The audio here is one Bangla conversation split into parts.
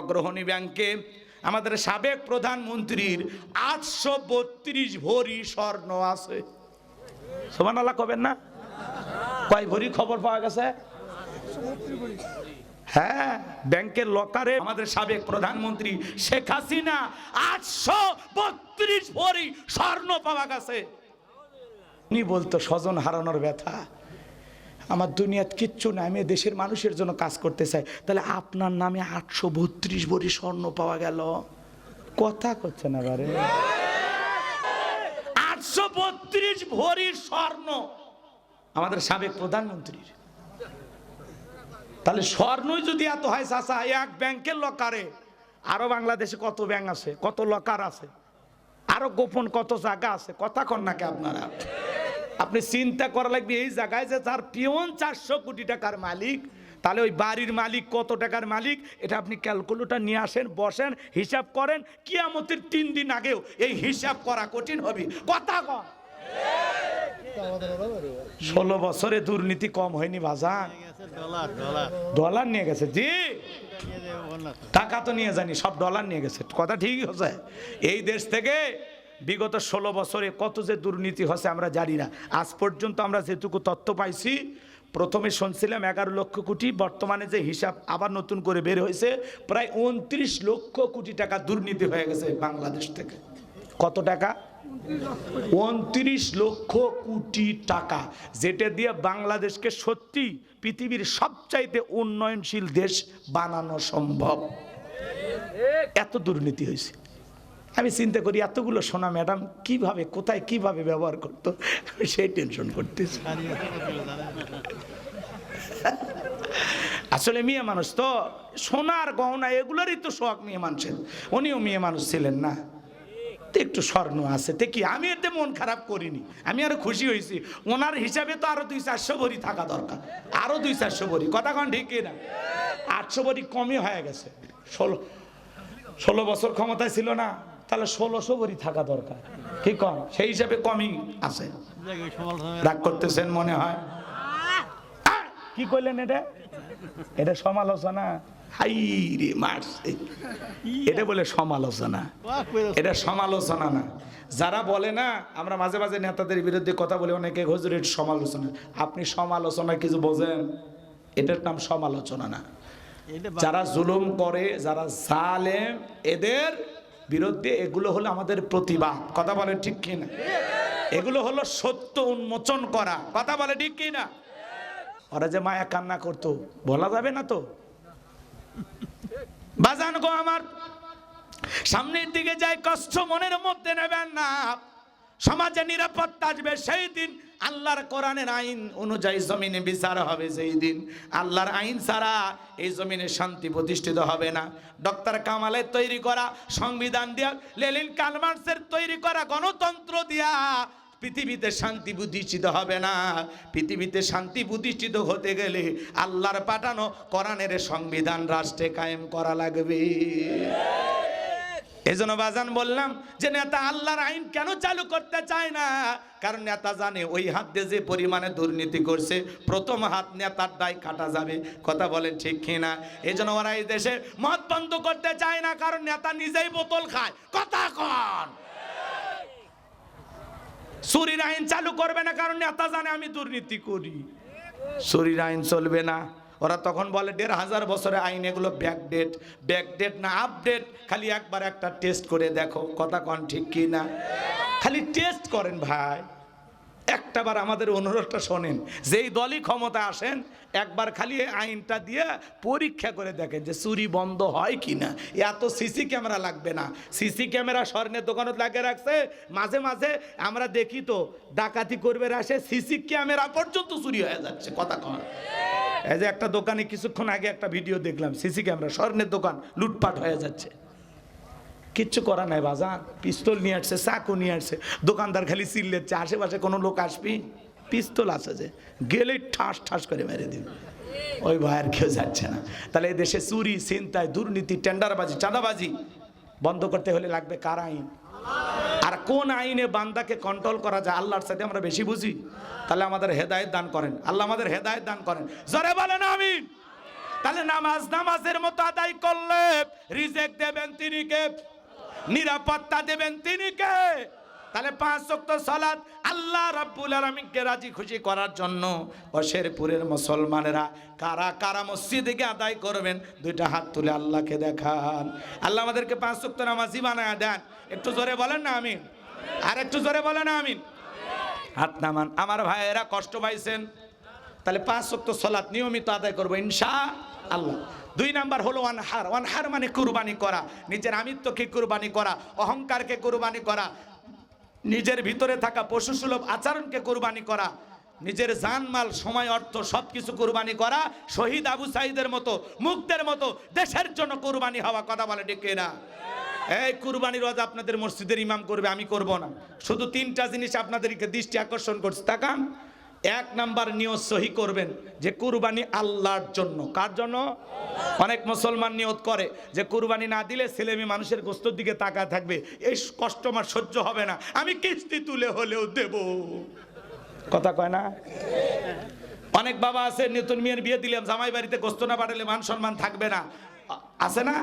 অগ্রহণী ব্যাংকে আমাদের সাবেক প্রধানমন্ত্রীর আটশো বত্রিশ ভরি স্বর্ণ আছে। সোমান আল্লাহ কবেন না? কয় ভরি খবর পাওয়া গেছে? হ্যাঁ ব্যাংকের লকারে আমাদের সাবেক প্রধানমন্ত্রী শেখ হাসিনা আটশো বত্রিশ ভরি স্বর্ণ পাওয়া গেছে। উনি বলতো স্বজন হারানোর ব্যথা। আমার দুনিয়াত কিচ্ছু না আমি দেশের মানুষের জন্য কাজ করতে চাই। তাহলে আপনার নামে আটশো বত্রিশ ভরি স্বর্ণ পাওয়া গেল। কথা করছে না বারে। আটশো বত্রিশ ভরি স্বর্ণ। আমাদের সাবেক প্রধানমন্ত্রীর। তাহলে স্বর্ণই যদি এত হয় চাষা এক ব্যাংকের লকারে। আরও বাংলাদেশে কত ব্যাংক আছে, কত লকার আছে? আরও গোপন কত জায়গা আছে? কথা কন নাকি আপনারা? আপনি চিন্তা করা লাগবে, এই জায়গায় যে তার পিওন চারশো কোটি টাকার মালিক, তাহলে ওই বাড়ির মালিক কত টাকার মালিক? এটা আপনি ক্যালকুলেটর নিয়ে আসেন, বসেন, হিসাব করেন, কিয়ামতের তিন দিন আগেও এই হিসাব করা কঠিন হবে। কথা কন। ষোলো বছরে দুর্নীতি কম হয়নি ডলার ডলার নিয়ে গেছে, জি। টাকা তো নিয়ে জানি সব ডলার নিয়ে গেছে, কথা ঠিকই হচ্ছে এই দেশ থেকে বিগত ষোলো বছরে কত যে দুর্নীতি হচ্ছে আমরা জানি না। আজ পর্যন্ত আমরা যেটুকু তথ্য পাইছি, প্রথমে শুনছিলাম এগারো লক্ষ কোটি, বর্তমানে যে হিসাব আবার নতুন করে বের হয়েছে, প্রায় উনত্রিশ লক্ষ কোটি টাকা দুর্নীতি হয়ে গেছে বাংলাদেশ থেকে। কত টাকা? উনত্রিশ লক্ষ কোটি টাকা, যেটা দিয়ে বাংলাদেশকে সত্যি পৃথিবীর সবচাইতে উন্নয়নশীল দেশ বানানো সম্ভব। এত দুর্নীতি হয়েছে। আমি চিন্তা করি, এতগুলো সোনা ম্যাডাম কীভাবে, কোথায় কীভাবে ব্যবহার করতো? আমি সেই টেনশন করতেছি। আসলে মেয়ে মানুষ তো সোনার গহনা এগুলোরই তো শখ মেয়ে মানুষের। উনিও মেয়ে মানুষ ছিলেন না। তো একটু স্বর্ণ আছে। তে কি, আমি এতে মন খারাপ করিনি। আমি আরও খুশি হয়েছি। ওনার হিসাবে তো আরও দুই চারশো ভরি থাকা দরকার। আরও দুই চারশো ভরি। কথা কন ঠিক না আটশো ভরি কমই হয়ে গেছে। ষোলো ষোলো বছর ক্ষমতায় ছিল না। তাহলে ষোলোশো ভরি থাকা দরকার। কি কম? সেই হিসাবে কমই আছে। রাগ করতেছেন মনে হয়? কি করলেন এটা? এটা সমালোচনা? মারছে এটা বলে সমালোচনা। এটা সমালোচনা না। যারা বলে না আমরা মাঝে মাঝে নেতাদের বিরুদ্ধে কথা বলে অনেকে হুজুর এটা সমালোচনা। আপনি সমালোচনা কিছু বোঝেন? এটার নাম সমালোচনা না। যারা জুলুম করে যারা জালেম এদের বিরুদ্ধে এগুলো হলো আমাদের প্রতিবাদ কথা বলে ঠিক কিনা? এগুলো হলো সত্য উন্মোচন করা। কথা বলে ঠিক কিনা? ওরা যে মায়া কান্না করতো, বলা যাবে না তো? বাজান গো আমার, সামনের দিকে যাই, কষ্ট মনের মধ্যে নেবেন না। সমাজে নিরাপত্তা আসবে সেই দিন আল্লাহর কোরআনের আইন অনুযায়ী জমিনে বিচার হবে সেই দিন। আল্লাহর আইন ছাড়া এই জমিনে শান্তি প্রতিষ্ঠিত হবে না। ডক্টর কামালের তৈরি করা সংবিধান দিয়া লেলিন কালমার্সের তৈরি করা গণতন্ত্র দিয়া পৃথিবীতে শান্তি প্রতিষ্ঠিত হবে না। পৃথিবীতে শান্তি প্রতিষ্ঠিত হতে গেলে আল্লাহর পাঠানো কোরআনের সংবিধান রাষ্ট্রে কায়েম করা লাগবে। এই জন্য বাজান বললাম যে নেতা আল্লাহর আইন কেন চালু করতে চায় না? কারণ নেতা জানে ওই হাত দিয়ে যে পরিমাণে দুর্নীতি করছে, প্রথম হাত নেতার দায় কাটা যাবে। কথা বলেন ঠিক কিনা? এই জন্য ওরা এই দেশে মদ বন্ধ করতে চায় না, কারণ নেতা নিজেই বোতল খায়। কথা কন। চুরির আইন চালু করবে না, কারণ নেতা জানে আমি দুর্নীতি করি। চুরির আইন চলবে না। ওরা তখন বলে, দেড় হাজার বছরে আইন এগুলো ব্যাকডেট ব্যাকডেট না আপডেট খালি একবার একটা টেস্ট করে দেখো, কথা কন ঠিক কি না? খালি টেস্ট করেন ভাই। একটাবার আমাদের অনুরোধটা শোনেন, যেই দলই ক্ষমতা আসেন, একবার খালি আইনটা দিয়ে পরীক্ষা করে দেখেন যে চুরি বন্ধ হয় কি না। এত সিসি ক্যামেরা লাগবে না। সিসি ক্যামেরা স্বর্ণের দোকানত লাগিয়ে রাখছে। মাঝে মাঝে আমরা দেখি তো, ডাকাতি করবে আসে সিসি ক্যামেরা পর্যন্ত চুরি হয়ে যাচ্ছে, কথা কন। এই যে একটা দোকানে কিছুক্ষণ আগে একটা ভিডিও দেখলাম, সিসি ক্যামেরা, স্বর্ণের দোকান, লুটপাট হয়ে যাচ্ছে। কিচ্ছু করা নাই বাজার পিস্তল নিয়ে আসছে, চাকু নিয়ে আসছে, দোকানদার খালি সিল চিল্লেচ্ছে আশেপাশে কোনো লোক আসবি? পিস্তল আছে যে, গেলেই ঠাস ঠাস করে মেরে দিবে। ওই ভয়ের কেউ যাচ্ছে না। তাহলে এই দেশে চুরি, ছিনতাই, দুর্নীতি, টেন্ডারবাজি, চাঁদাবাজি বন্ধ করতে হলে লাগবে কার আইন? কোন আইনে বান্দাকে কন্ট্রোল করা যায় আল্লাহর সাথে আমরা বেশি বুঝি? তাহলে আমাদের হেদায়ত দান করেন। আল্লাহ আমাদের হেদায়ত দান করেন। জরে বলেন আমি তাহলে নামাজ নামাজের মতো আদায় করলে রিজেক্ট দেবেন তিনি কে? নিরাপত্তা দেবেন তিনি কে? তাহলে পাঁচ ওয়াক্ত সালাত আল্লাহ রাব্বুল আলামিনকে রাজি খুশি করার জন্য অশেরপুরের মুসলমানেরা কারা কারা মসজিদে গিয়ে আদায় করবেন দুইটা হাত তুলে আল্লাহকে দেখান। আল্লাহ আমাদেরকে পাঁচ ওয়াক্ত নামাজি বানায় দেন। একটু জোরে বলেন না, আমিন। আর একটু জোরে বলেন না, আমিন। হাত নামান। আমার ভাইয়েরা কষ্ট পাইছেন। তাহলে পাঁচ ওয়াক্ত সালাত নিয়মিত আদায় করব ইনশা আল্লাহ দুই নাম্বার হলো ওয়ানহার ওয়ানহার মানে কুরবানি করা। নিজের আমিত্বকে কুরবানি করা, অহংকারকে কুরবানি করা। নিজের ভিতরে থাকা পশুসুলভ আচরণকে কোরবানি করা, নিজের জানমাল, সময়, অর্থ সব কিছু কুরবানি করা, শহীদ আবু সাইদের মতো, মুক্তের মতো, দেশের জন্য কোরবানি হওয়া কথা বলে ডেকে না এই কুরবানির রোজ আপনাদের মসজিদের ইমাম করবে, আমি করব না। শুধু তিনটা জিনিস আপনাদেরকে দৃষ্টি আকর্ষণ করছে। তাকান এক নাম্বার নিয়ত সহি করবেন যে কুরবানি আল্লাহর জন্য। কার জন্য? অনেক মুসলমান নিয়ত করে যে কুরবানি না দিলে ছেলে মেয়ে মানুষের গোস্তর দিকে তাকায় থাকবে। এই কষ্ট আমার সহ্য হবে না। আমি কিস্তি তুলে হলেও দেব। কথা কয় না? অনেক বাবা আছে, নতুন মেয়ের বিয়ে দিলাম, জামাই বাড়িতে গোস্ত না পাঠালে মান সম্মান থাকবে না। আছে না?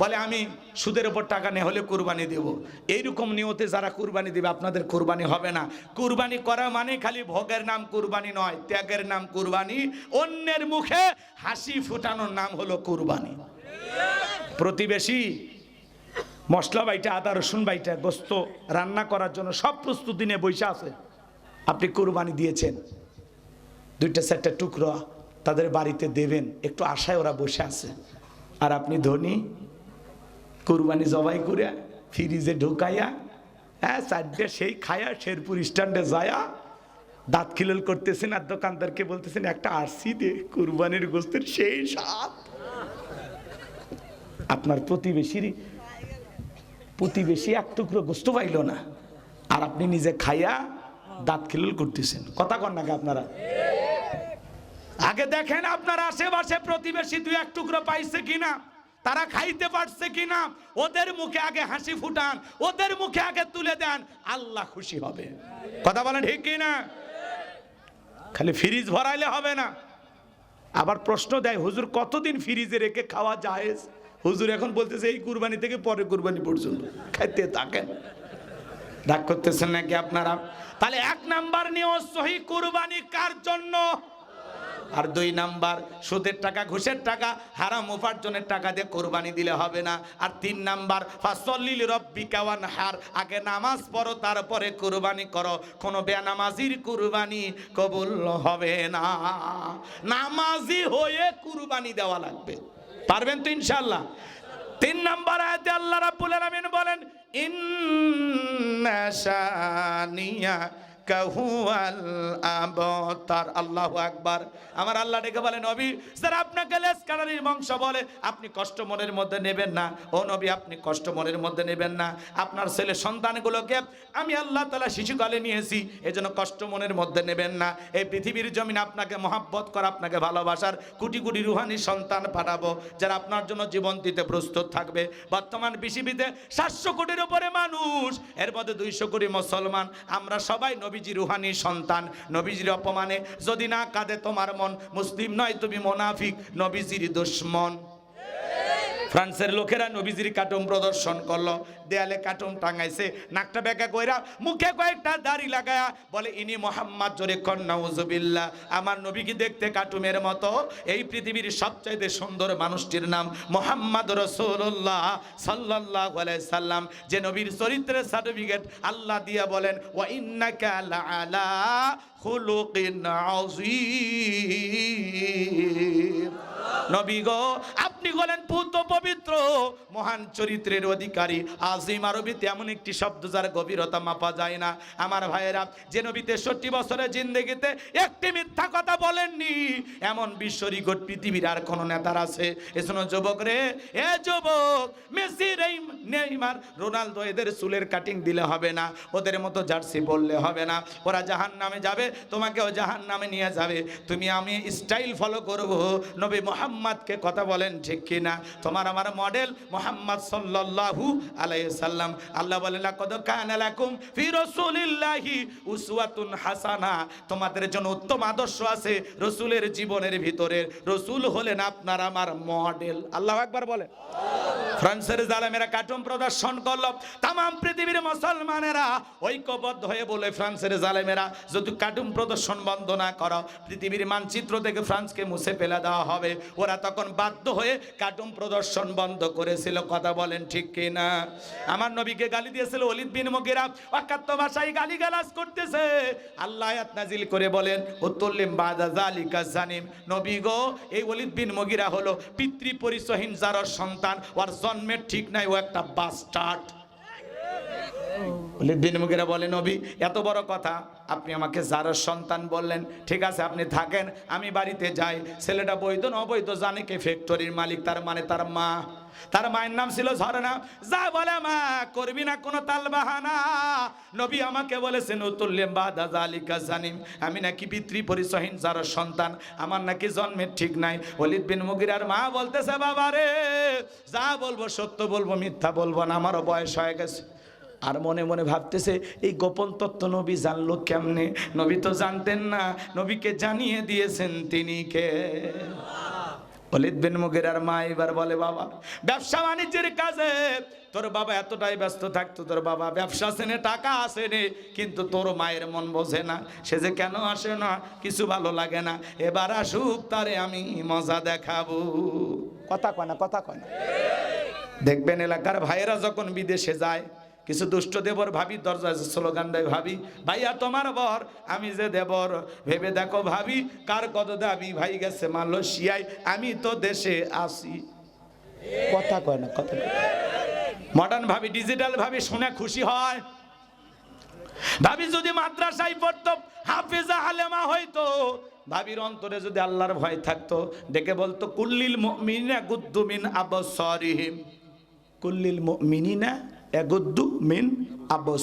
বলে, আমি সুদের ওপর টাকা নিয়ে হলে কুরবানি দেব। এইরকম নিয়তে যারা কুরবানি দেবে, আপনাদের কুরবানি হবে না। কুরবানি করা মানে খালি ভোগের নাম কুরবানি নয়, ত্যাগের নাম কুরবানি। অন্যের মুখে হাসি ফুটানোর নাম হলো কুরবানি। প্রতিবেশী, মশলা বাইটা, আদা, রসুন বাইটা, গোস্ত রান্না করার জন্য সব প্রস্তুতি নিয়ে বসে আছে। আপনি কুরবানি দিয়েছেন। দুইটা, চারটা টুকরো তাদের বাড়িতে দেবেন। একটু আশায় ওরা বসে আছে। আর আপনি ধনী কুরবানি জবাই করে ফ্রিজে ঢুকাইয়া হ্যাঁ চারটে সেই খায়া শেরপুর স্ট্যান্ডে যায়া দাঁত খিলল করতেছেন আর দোকানদারকে বলতেছেন, একটা আরসি দে, কুরবানির গোস্তের সেই স্বাদ। আপনার প্রতিবেশীর, প্রতিবেশী এক টুকরো গোস্ত পাইল না, আর আপনি নিজে খাইয়া দাঁত খিলল করতেছেন। কথা কন নাকি আপনারা? আগে দেখেন আপনার আশেপাশে প্রতিবেশী দুই এক টুকরো পাইছে কিনা। তারা খাইতে পারছে কিনা? ওদের মুখে আগে হাসি ফুটান, ওদের মুখে আগে তুলে দেন, আল্লাহ খুশি হবে। কথা বলেন ঠিক কিনা? খালি ফ্রিজ ভরাইলে হবে না। আবার প্রশ্ন দেয়, হুজুর কতদিন ফ্রিজে রেখে খাওয়া যায় হুজুর এখন বলতেছে, এই কুরবানি থেকে পরে কুরবানি পর্যন্ত খাইতে থাকেন। রাগ করতেছেন নাকি আপনারা? তাহলে এক নাম্বার নিয়ে সহি কুরবানি কার জন্য? আর দুই নাম্বার, সুদের টাকা, ঘুষের টাকা, হারাম উপার্জনের টাকা দিয়ে কোরবানি দিলে হবে না। আর তিন নাম্বার, ফাসল্লিল রব্বি কাওয়ান হার আগে নামাজ পড়ো, তারপরে কোরবানি করো। কোনো বেনামাজির কুরবানি কবুল হবে না। নামাজি হয়ে কুরবানি দেওয়া লাগবে। পারবেন তো ইনশাল্লাহ তিন নাম্বার আয়াতে আল্লাহ রাব্বুল আলামিন বলেন, ইন্না শানিয়া নবী আপনি কষ্ট মনের মধ্যে নেবেন না। ও নবী, আপনি কষ্ট মনের মধ্যে নেবেন না। আপনার ছেলে সন্তানগুলোকে আমি আল্লাহ তালা শিশুকালে নিয়েছি, এজন্য কষ্ট মনের মধ্যে নেবেন না। এই পৃথিবীর জমিন আপনাকে মহাব্বত করা, আপনাকে ভালোবাসার কোটি কোটি রুহানি সন্তান পাঠাবো, যারা আপনার জন্য জীবন দিতে প্রস্তুত থাকবে। বর্তমান পৃথিবীতে সাতশো কোটির উপরে মানুষ, এর মধ্যে দুইশো কোটি মুসলমান। আমরা সবাই নবীজি রুহানি সন্তান, নবীজির অপমানে। যদি না কাঁদে তোমার মন, মুসলিম নয় তুমি মোনাফিক, নবীজির দুশ্মন। ফ্রান্সের লোকেরা নবীজির কার্টুন প্রদর্শন করল। দেয়ালে কার্টুন টাঙাইছে। নাকটা বেঁকা কইরা মুখে কয়েকটা দাড়ি লাগায়া বলে, ইনি মোহাম্মদ, জোরে কন্নাউজুবিল্লাহ আমার নবীকে দেখতে কার্টুনের মতো। এই পৃথিবীর সবচাইতে সুন্দর মানুষটির নাম মোহাম্মদ রসুল্লাহ সাল্লাহ সাল্লাম। যে নবীর চরিত্রের সার্টিফিকেট আল্লাহ দিয়া বলেন, ওয়া ইন্নাকা আযীম। নবী গো আপনি হলেন পুত পবিত্র। মহান চরিত্রের অধিকারী। আজিম আরবিতে এমন একটি শব্দ যার গভীরতা মাপা যায় না। আমার ভাইয়েরা, যে নবী তেষট্টি বছরের জিন্দগিতে একটি মিথ্যা কথা বলেননি, এমন বিশ্ব রিকট পৃথিবীর আর কোন নেতার আছে। এজন্য যুবক রে, এ যুবক, মেসি নেইমার, রোনালদো, এদের চুলের কাটিং দিলে হবে না, ওদের মতো জার্সি বললে হবে না। ওরা জাহান নামে যাবে, তোমাকেও জাহান নামে নিয়ে যাবে। তুমি আমি স্টাইল ফলো করব। নবী মোহাম্মদকে কথা বলেন কিনা? তোমার আমার মডেল মোহাম্মদ সাল্লাল্লাহু আলাইহি সাল্লাম। আল্লাহ বলেন, লাকাদ কানা লাকুম ফি রাসূলিল্লাহি উসওয়াতুন হাসানা। তোমাদের জন্য উত্তম আদর্শ আছে রসুলের জীবনের ভিতরে রসুল হলেন আপনার আমার মডেল আল্লাহ একবার বলেন। ফ্রান্সের জালেমেরা কার্টুন প্রদর্শন করল। তাম পৃথিবীর মুসলমানেরা ঐক্যবদ্ধ হয়ে বলে, ফ্রান্সের জালেমেরা, যদি কার্টুন প্রদর্শন বন্ধ না করো, পৃথিবীর মানচিত্র থেকে ফ্রান্সকে মুছে ফেলে দেওয়া হবে। ওরা তখন বাধ্য হয়ে কার্টুন প্রদর্শন বন্ধ করেছিল। কথা বলেন ঠিক কি না আমার নবীকে গালি দিয়েছিল অলিদ বিন মগিরা। অকাত্য ভাষায় গালি গালাজ করতেছে। আল্লাহ নাজিল করে বলেন উত্তল্লিম বাদা জালিকা জানিম। নবী গো, এই অলিদ বিন মগিরা হলো পিতৃ পরিচয়হীন যার সন্তান। ওর জন্মের ঠিক নাই ও একটা বাস্টার্ড স্টার্ট বিন মগিরা বলে নবী এত বড় কথা আপনি আমাকে যারা সন্তান বললেন ঠিক আছে আপনি থাকেন আমি বাড়িতে যাই ছেলেটা বৈধ না অবৈধ জানে কে ফ্যাক্টরির মালিক তার মানে তার মা। তার মায়ের নাম ছিল ঝরনা যা বলে, মা, করবি না কোনো তাল বাহানা? নবী আমাকে বলেছেন উতুল্লেম বাদা জালিকা জানিম। আমি নাকি পিতৃ পরিচয়হীন যার সন্তান আমার নাকি জন্মের ঠিক নাই। অলিদ বিন মুগিরার মা বলতেছে, বাবা রে, যা বলব সত্য বলব, মিথ্যা বলব না, আমারও বয়স হয়ে গেছে। আর মনে মনে ভাবতেছে, এই গোপন তত্ত্ব নবী জানলো কেমনে? নবী তো জানতেন না, নবীকে জানিয়ে দিয়েছেন তিনি কে? অলিদ বিন মুগিরার মা এবার বলে, বাবা, ব্যবসা বাণিজ্যের কাজে তোর বাবা এতটাই ব্যস্ত থাকতো, তোর বাবা ব্যবসা সেনে টাকা আসে নে কিন্তু তোর মায়ের মন বোঝে না। সে যে কেন আসে না, কিছু ভালো লাগে না। এবার আসুক তারে আমি মজা দেখাবো। কথা কয় না, কথা কয় না। দেখবেন এলাকার ভাইয়েরা যখন বিদেশে যায় কিছু দুষ্ট দেবর ভাবি দরজায় স্লোগান দেয় ভাবি ভাইয়া তোমার বর আমি যে দেবর ভেবে দেখো ভাবি কার কত দাবি ভাই গেছে মালয়েশিয়ায় আমি তো দেশে আসি। কথা কয় না কথা মডার্ন ভাবি ডিজিটাল ভাবি শুনে খুশি হয়। ভাবি যদি মাদ্রাসায় পড়তো হাফেজা হালেমা হইতো। ভাবির অন্তরে যদি আল্লাহর ভয় থাকতো ডেকে বলতো কুল্লিল মিন আবসারিহিম। কুল্লিল মুমিনিনা É Egudu min abos.